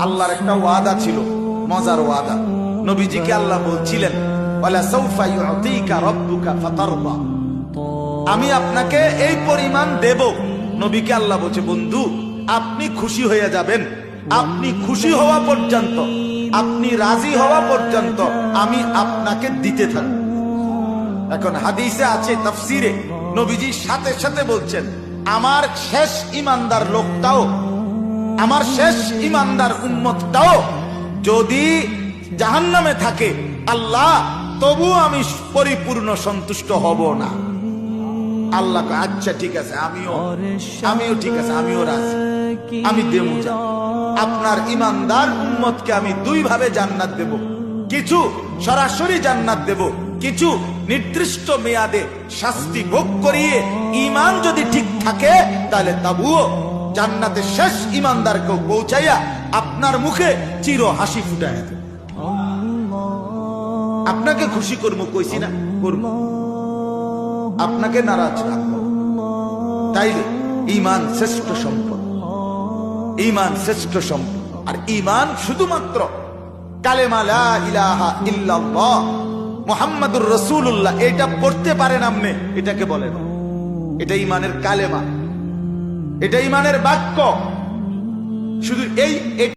আল্লাহর একটা ওয়াদা ছিল, মজার ওয়াদা। নবীজিকে আল্লাহ বলছিলেন আমি আপনাকে এই পরিমাণ দেব। নবীকে আল্লাহ বলছে, বন্ধু, আপনি খুশি হয়ে যাবেন। আপনি খুশি হওয়া পর্যন্ত, আপনি রাজি হওয়া পর্যন্ত আমি আপনাকে দিতে থাকব। এখন হাদিসে আছে, তাফসিরে নবীজি সাথে সাথে বলছেন, আমার শেষ ইমানদার লোকটাও আমার শেষ ইমানদার উম্মতটাও যদি জাহান্নামে থাকে, আল্লাহ তবু আমি পরিপূর্ণ সন্তুষ্ট হব না। আল্লাহ আচ্ছা ঠিক আছে, আমিও আমিও ঠিক আছে, আমিও রাজি। আমি দেবো আপনার ইমানদার উম্মতকে আমি দুই ভাবে জান্নাত দেব। কিছু সরাসরি জান্নাত দেব, কিছু নির্দিষ্ট মেয়াদে শাস্তি ভোগ করিয়ে ইমান যদি ঠিক থাকে, তাহলে তাবুও জান্নাতে শেষ ইমানদারকে পৌঁছাইয়া আপনার মুখে চির হাসি দেব। আপনাকে খুশি করব কইছি না করব আপনাকে নারাজ রাখব। তাইলে ইমান শ্রেষ্ঠ সম্পদ। ইমান শ্রেষ্ঠ সম্পদ। আর ইমান শুধুমাত্র কালেমা লা ইলাহা ইল্লাল্লাহ, মুহাম্মাদুর রাসূলুল্লাহ, এটা পড়তে পারেন আপনি, এটাকে বলেন। এটা ইমানের কালেমা। এটা ইমানের বাক্য। শুধু এই